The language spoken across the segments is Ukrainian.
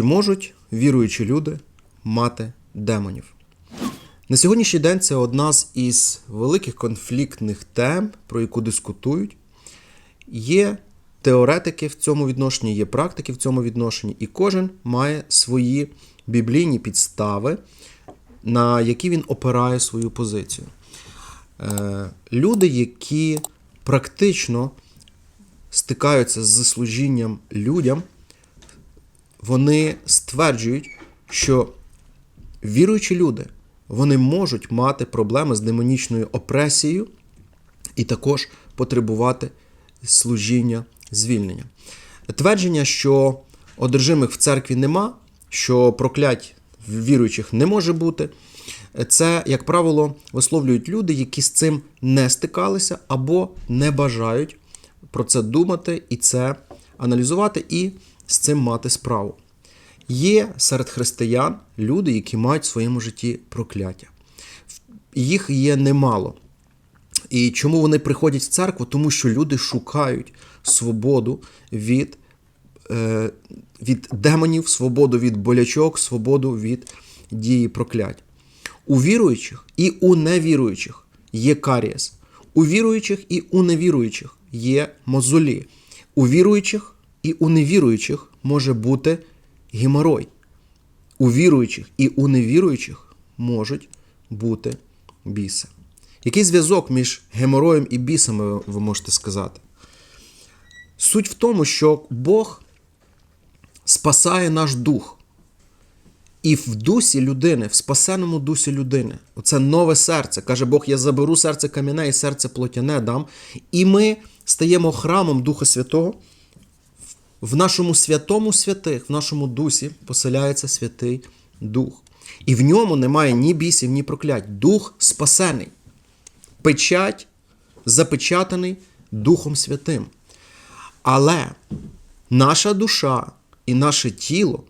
Чи можуть віруючі люди мати демонів? На сьогоднішній день це одна з із великих конфліктних тем, про яку дискутують. Є теоретики в цьому відношенні, є практики в цьому відношенні, і кожен має свої біблійні підстави, на які він опирає свою позицію. Е, Люди, які практично стикаються з служінням людям, вони стверджують, що віруючі люди вони можуть мати проблеми з демонічною опресією і також потребувати служіння звільнення. Твердження, що одержимих в церкві нема, що проклять віруючих не може бути. Це, як правило, висловлюють люди, які з цим не стикалися або не бажають про це думати і це аналізувати, і з цим мати справу. Є серед християн люди, які мають в своєму житті прокляття. Їх є немало. І чому вони приходять в церкву? Тому що люди шукають свободу від е, від демонів, свободу від болячок, свободу від дії проклять. У віруючих і у невіруючих є карієс. У віруючих і у невіруючих є мозолі. У віруючих і у невіруючих може бути геморой. У віруючих і у невіруючих можуть бути біси. Який зв'язок між гемороєм і бісами ви можете сказати? Суть в тому, що Бог спасає наш дух. І в дусі людини, в спасеному дусі людини, оце нове серце. Каже Бог: я заберу серце кам'яне і серце плотяне дам. І ми стаємо храмом Духа Святого. В нашому святому святих, в нашому дусі поселяється Святий Дух. І в ньому немає ні бісів, ні проклять. Дух спасений. Печать запечатаний Духом Святим. Але наша душа і наше тіло,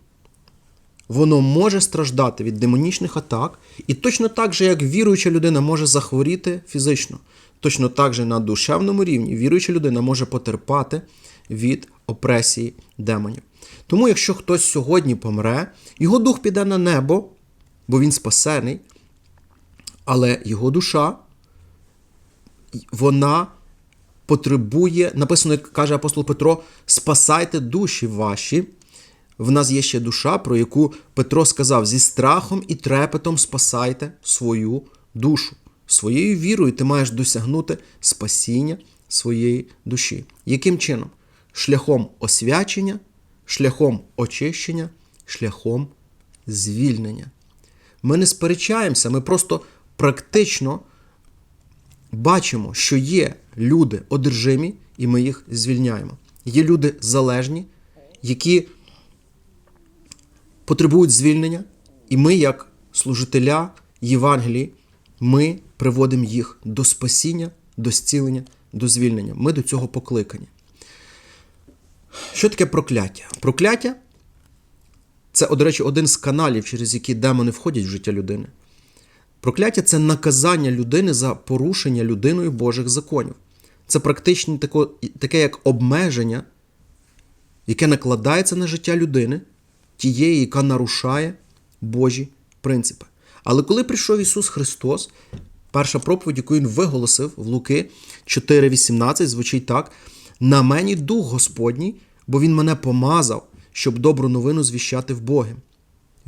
воно може страждати від демонічних атак, і точно так же, як віруюча людина може захворіти фізично, точно так же на душевному рівні віруюча людина може потерпати від опресії демонів. Тому, якщо хтось сьогодні помре, його дух піде на небо, бо він спасений, але його душа, вона потребує, написано, як каже апостол Петро, спасайте душі ваші. В нас є ще душа, про яку Петро сказав: зі страхом і трепетом спасайте свою душу. Своєю вірою ти маєш досягнути спасіння своєї душі. Яким чином? Шляхом освячення, шляхом очищення, шляхом звільнення. Ми не сперечаємося, ми просто практично бачимо, що є люди одержимі, і ми їх звільняємо. Є люди залежні, які потребують звільнення, і ми, як служителя Євангелії, ми приводимо їх до спасіння, до зцілення, до звільнення. Ми до цього покликані. Що таке прокляття? Прокляття це, до речі, один з каналів, через які демони входять в життя людини. Прокляття це наказання людини за порушення людиною Божих законів. Це практично таке, як обмеження, яке накладається на життя людини, тієї, яка нарушає Божі принципи. Але коли прийшов Ісус Христос, перша проповідь, яку Він виголосив в Луки 4,18, звучить так: на мені дух Господній, бо Він мене помазав, щоб добру новину звіщати в Боги.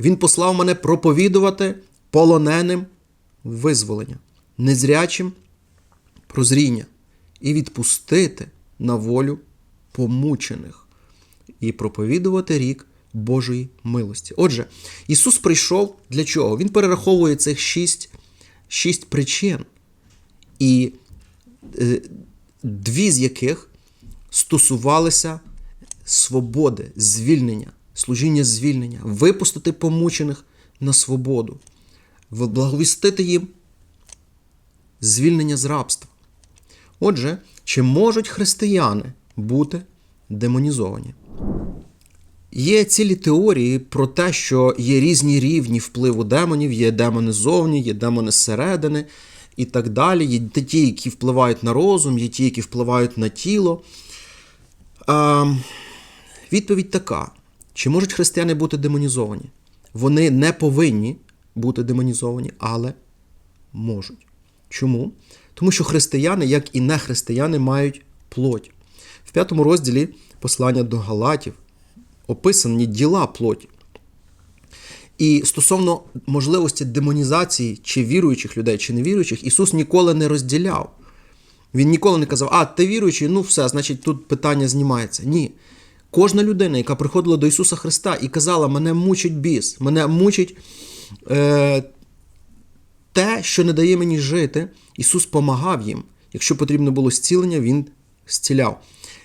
Він послав мене проповідувати полоненим визволення, незрячим прозріння і відпустити на волю помучених, і проповідувати рік Божої милості. Отже, Ісус прийшов для чого? Він перераховує цих шість, шість причин, і е, дві з яких стосувалися свободи, звільнення, служіння звільнення, випустити помучених на свободу, благовістити їм звільнення з рабства. Отже, чи можуть християни бути демонізовані? Є цілі теорії про те, що є різні рівні впливу демонів, є демони зовні, є демони зсередини і так далі. Є ті, які впливають на розум, є ті, які впливають на тіло. А, Відповідь така: Чи можуть християни бути демонізовані? Вони не повинні бути демонізовані, але можуть. Чому? Тому що християни, як і нехристияни, мають плоть. В п'ятому розділі послання до Галатів описані діла плоті. І стосовно можливості демонізації чи віруючих людей, чи невіруючих, Ісус ніколи не розділяв. Він ніколи не казав, а ти віруючий, ну все, значить, тут питання знімається. Ні. Кожна людина, яка приходила до Ісуса Христа і казала, мене мучить біс, мене мучить е, те, що не дає мені жити, Ісус помагав їм. Якщо потрібно було зцілення, Він зціляв.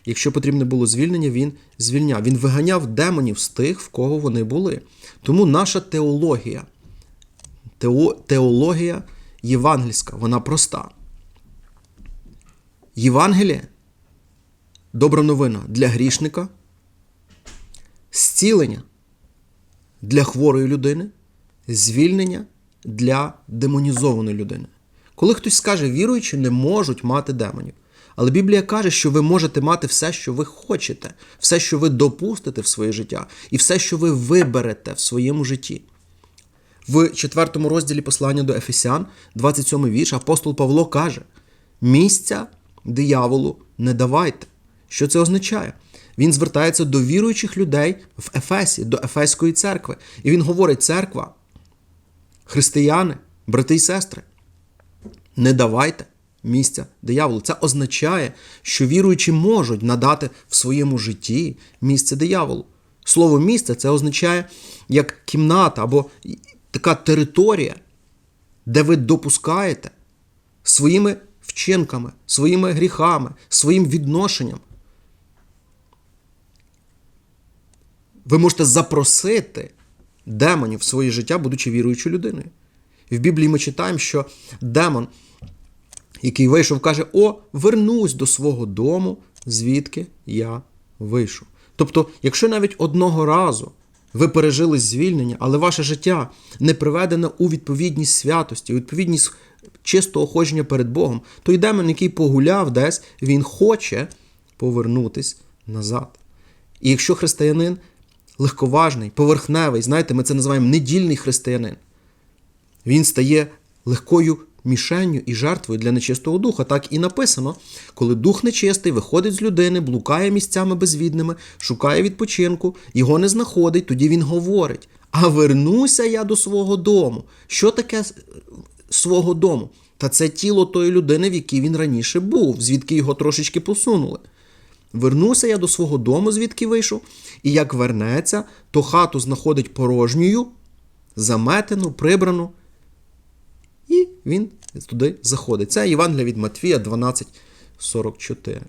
Якщо потрібно було звільнення, Він звільняв. Він виганяв демонів з тих, в кого вони були. Тому наша теологія, тео, теологія євангельська, вона проста. Євангеліє добра новина для грішника, зцілення для хворої людини, звільнення для демонізованої людини. Коли хтось скаже, віруючі не можуть мати демонів. Але Біблія каже, що ви можете мати все, що ви хочете, все, що ви допустите в своє життя, і все, що ви виберете в своєму житті. В четвертому розділі послання до Ефесян, 27 вірш, апостол Павло каже: місця дияволу не давайте. Що це означає? Він звертається до віруючих людей в Ефесі, до Ефеської церкви. І він говорить: церква, християни, брати і сестри, не давайте місця дияволу. Це означає, що віруючі можуть надати в своєму житті місце дияволу. Слово місце це означає як кімната або така територія, де ви допускаєте своїми вчинками, своїми гріхами, своїм відношенням. Ви можете запросити демонів в своє життя, будучи віруючою людиною. В Біблії ми читаємо, що демон, який вийшов, каже: О, вернусь до свого дому, звідки я вийшов. Тобто, якщо навіть одного разу ви пережили звільнення, але ваше життя не приведено у відповідність святості, у відповідність чистого ходження перед Богом, той демон, який погуляв десь, він хоче повернутись назад. І якщо християнин легковажний, поверхневий, знаєте, ми це називаємо недільний християнин, він стає легкою мішенню і жертвою для нечистого духа. Так і написано, коли дух нечистий виходить з людини, блукає місцями безвідними, шукає відпочинку, його не знаходить, тоді він говорить: А вернуся я до свого дому. Що таке свого дому? Та це тіло тої людини, в якій він раніше був, звідки його трошечки посунули. Вернуся я до свого дому, звідки вийшов, і як вернеться, то хату знаходить порожньою, заметену, прибрану, і він туди заходить. Це Євангелія від Матвія 12,44.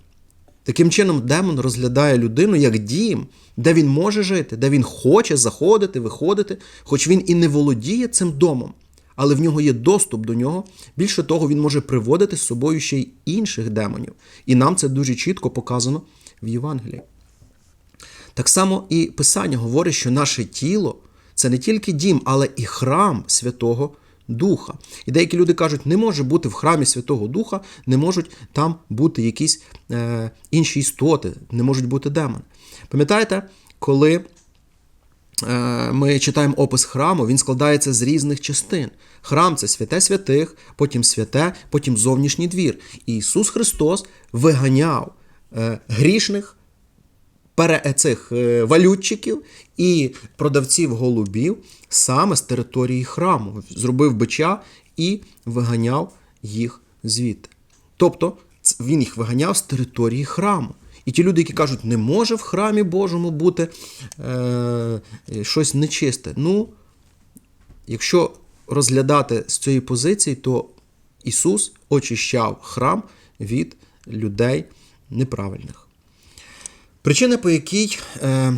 Таким чином, демон розглядає людину як дім, де він може жити, де він хоче заходити, виходити, хоч він і не володіє цим домом, але в нього є доступ до нього. Більше того, він може приводити з собою ще й інших демонів. І нам це дуже чітко показано в Євангелії. Так само і Писання говорить, що наше тіло це не тільки дім, але і храм Святого Духа. І деякі люди кажуть, не може бути в храмі Святого Духа, не можуть там бути якісь е, інші істоти, не можуть бути демони. Пам'ятаєте, коли ми читаємо опис храму, він складається з різних частин. Храм це святе святих, потім святе, потім зовнішній двір. І Ісус Христос виганяв е, грішних цих е, валютчиків і продавців голубів саме з території храму, зробив бича і виганяв їх звідти. Тобто він їх виганяв з території храму. І ті люди, які кажуть, не може в храмі Божому бути е, щось нечисте. Ну, якщо розглядати з цієї позиції, то Ісус очищав храм від людей неправильних. Причина, по якій е,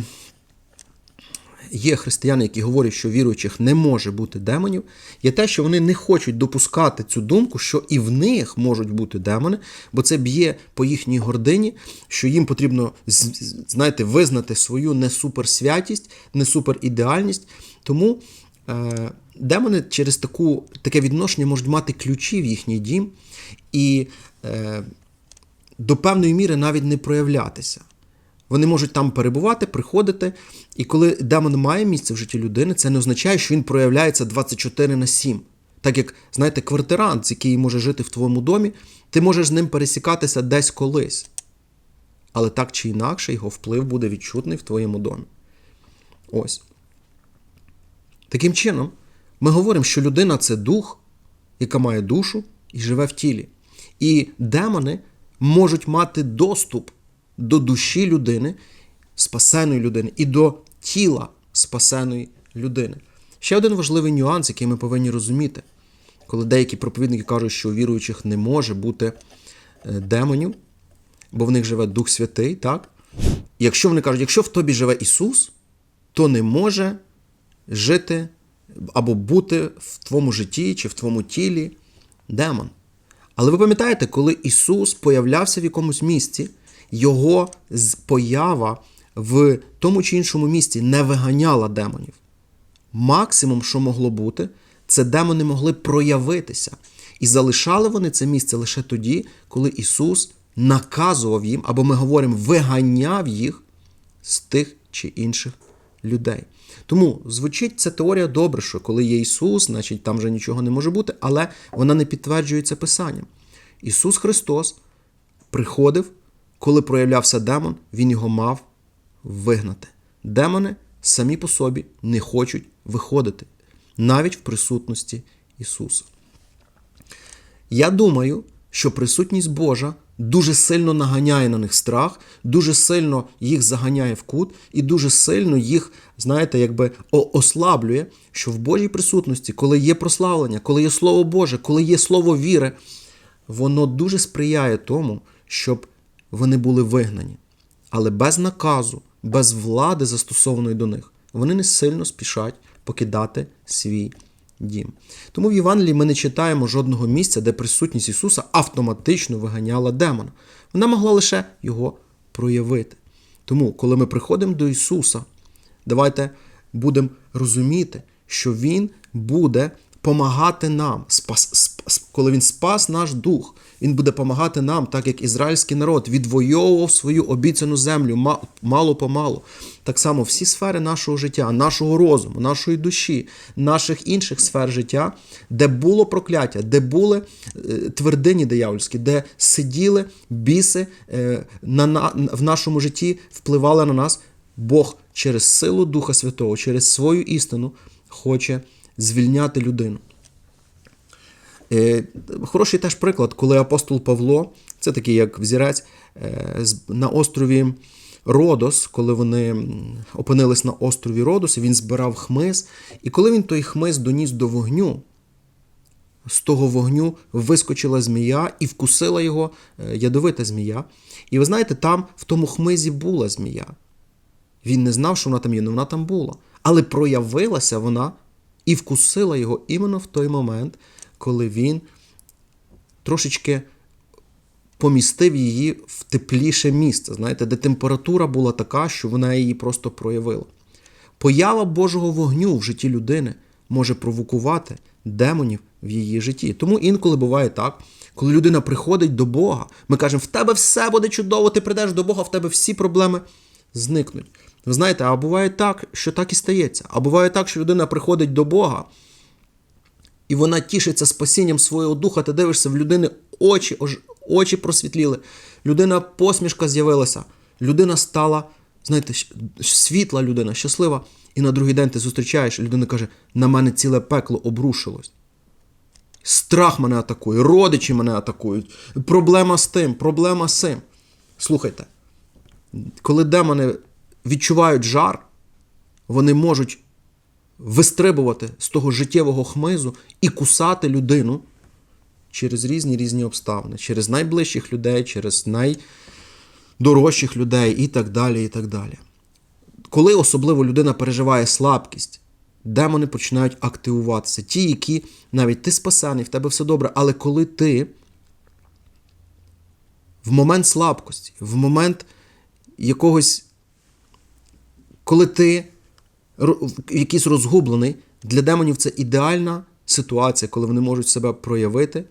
є християни, які говорять, що віруючих не може бути демонів, є те, що вони не хочуть допускати цю думку, що і в них можуть бути демони, бо це б'є по їхній гордині, що їм потрібно знаєте, визнати свою не суперсвятість, не суперідеальність. Тому е, демони через таку, таке відношення можуть мати ключі в їхній дім і е, до певної міри навіть не проявлятися. Вони можуть там перебувати, приходити. І коли демон має місце в житті людини, це не означає, що він проявляється 24 на 7. Так як, знаєте, квартирант, який може жити в твоєму домі, ти можеш з ним пересікатися десь колись. Але так чи інакше його вплив буде відчутний в твоєму домі. Ось. Таким чином, ми говоримо, що людина це дух, яка має душу і живе в тілі. І демони можуть мати доступ до душі людини, спасеної людини, і до тіла спасеної людини. Ще один важливий нюанс, який ми повинні розуміти, коли деякі проповідники кажуть, що у віруючих не може бути е, демонів, бо в них живе Дух Святий, так? Якщо вони кажуть, якщо в тобі живе Ісус, то не може жити або бути в твоєму житті чи в твоєму тілі демон. Але ви пам'ятаєте, коли Ісус появлявся в якомусь місці, Його поява в тому чи іншому місці не виганяла демонів. Максимум, що могло бути, це демони могли проявитися. І залишали вони це місце лише тоді, коли Ісус наказував їм, або ми говоримо, виганяв їх з тих чи інших людей. Тому звучить ця теорія добре, що коли є Ісус, значить там вже нічого не може бути, але вона не підтверджується Писанням. Ісус Христос приходив, коли проявлявся демон, Він його мав вигнати. Демони самі по собі не хочуть виходити, навіть в присутності Ісуса. Я думаю, що присутність Божа дуже сильно наганяє на них страх, дуже сильно їх заганяє в кут і дуже сильно їх, знаєте, якби ослаблює, що в Божій присутності, коли є прославлення, коли є Слово Боже, коли є Слово віри, воно дуже сприяє тому, щоб вони були вигнані. Але без наказу, без влади, застосованої до них, вони не сильно спішать покидати свій дім. Тому в Євангелії ми не читаємо жодного місця, де присутність Ісуса автоматично виганяла демона. Вона могла лише його проявити. Тому, коли ми приходимо до Ісуса, давайте будемо розуміти, що Він буде помагати нам, спас, спас, коли Він спас наш дух, Він буде помагати нам, так як ізраїльський народ відвоював свою обіцяну землю ма- мало помалу. Так само всі сфери нашого життя, нашого розуму, нашої душі, наших інших сфер життя, де було прокляття, де були е, твердині диявольські, де сиділи біси е, в нашому житті, впливали на нас. Бог через силу Духа Святого, через свою істину хоче звільняти людину. Е, Хороший теж приклад, коли апостол Павло, це такий як взірець, е, на острові Родос, коли вони опинились на острові Родос, він збирав хмиз. І коли він той хмиз доніс до вогню, з того вогню вискочила змія і вкусила його е, ядовита змія. І ви знаєте, там в тому хмизі була змія. Він не знав, що вона там є, але вона там була. Але проявилася вона і вкусила його іменно в той момент, коли він трошечки помістив її в тепліше місце, знаєте, де температура була така, що вона її просто проявила. Поява Божого вогню в житті людини може провокувати демонів в її житті. Тому інколи буває так, коли людина приходить до Бога, ми кажемо, в тебе все буде чудово, ти прийдеш до Бога, в тебе всі проблеми зникнуть. Ви знаєте, а буває так, що так і стається. А буває так, що людина приходить до Бога, і вона тішиться спасінням свого духа. Ти дивишся в людини очі, очі просвітліли. Людина посмішка з'явилася. Людина стала, знаєте, світла людина, щаслива. І на другий день ти зустрічаєш, і людина каже: на мене ціле пекло обрушилось. Страх мене атакує, родичі мене атакують. Проблема з тим, проблема з цим. Слухайте, коли демони відчувають жар, вони можуть вистрибувати з того життєвого хмизу і кусати людину через різні різні обставини, через найближчих людей, через найдорожчих людей і так далі. і так далі. Коли особливо людина переживає слабкість, демони починають активуватися. Ті, які навіть ти спасений, в тебе все добре, але коли ти в момент слабкості, в момент якогось, коли ти якийсь розгублений, для демонів це ідеальна ситуація, коли вони можуть себе проявити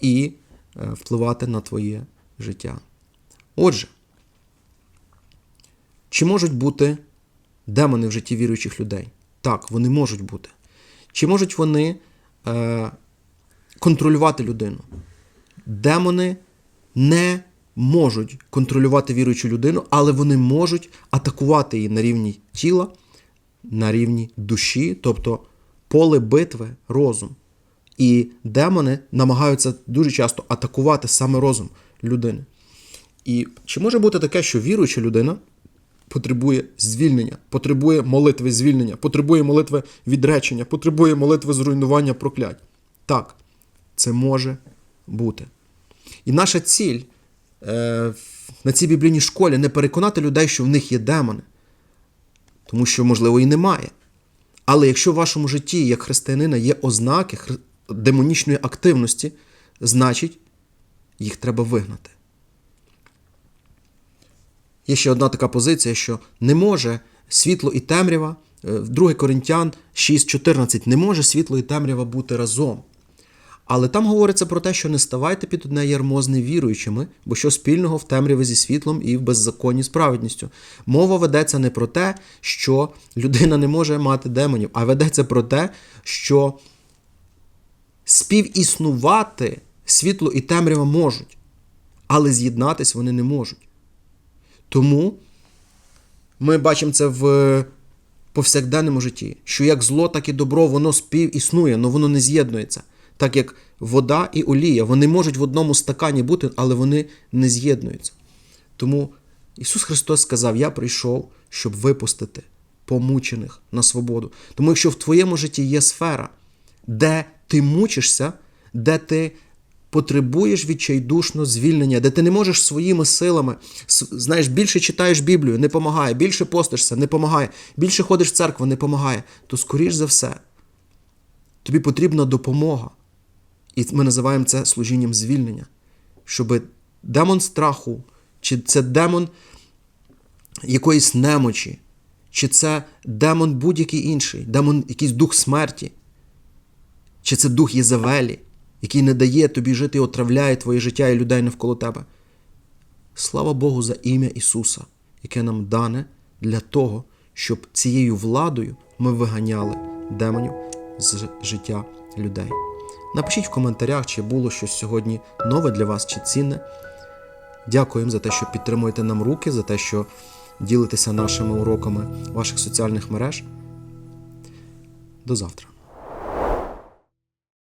і е, впливати на твоє життя. Отже, Чи можуть бути демони в житті віруючих людей? Так, вони можуть бути. Чи можуть вони е, контролювати людину? Демони не можуть контролювати віруючу людину, але вони можуть атакувати її на рівні тіла, на рівні душі, тобто поле битви, розум. І демони намагаються дуже часто атакувати саме розум людини. І чи може бути таке, що віруюча людина потребує звільнення, потребує молитви звільнення, потребує молитви відречення, потребує молитви зруйнування проклять? Так, це може бути. І наша ціль е, на цій біблійній школі не переконати людей, що в них є демони, тому що, можливо, і немає. Але якщо в вашому житті, як християнина, є ознаки демонічної активності, значить, їх треба вигнати. Є ще одна така позиція, що не може світло і темрява, е, 2 Коринтян 6.14, не може світло і темрява бути разом. Але там говориться про те, що не ставайте під одне ярмо з невіруючими, бо що спільного в темряві зі світлом і в беззаконні з праведністю. Мова ведеться не про те, що людина не може мати демонів, а ведеться про те, що співіснувати світло і темрява можуть, але з'єднатись вони не можуть. Тому ми бачимо це в повсякденному житті, що як зло, так і добро, воно співіснує, але воно не з'єднується. Так як вода і олія, вони можуть в одному стакані бути, але вони не з'єднуються. Тому Ісус Христос сказав: Я прийшов, щоб випустити помучених на свободу. Тому якщо в твоєму житті є сфера, де ти мучишся, де ти потребуєш відчайдушно звільнення, де ти не можеш своїми силами, знаєш, більше читаєш Біблію, не помагає, більше постишся, не помагає, більше ходиш в церкву, не помагає, то скоріш за все, тобі потрібна допомога. І ми називаємо це служінням звільнення. Щоб демон страху, чи це демон якоїсь немочі, чи це демон будь-який інший, демон, якийсь дух смерті, чи це дух Єзавелі, який не дає тобі жити і отравляє твоє життя і людей навколо тебе. Слава Богу за ім'я Ісуса, яке нам дане для того, щоб цією владою ми виганяли демонів з життя людей. Напишіть в коментарях, чи було щось сьогодні нове для вас чи цінне. Дякуємо за те, що підтримуєте нам руки, за те, що ділитеся нашими уроками ваших соціальних мереж. До завтра.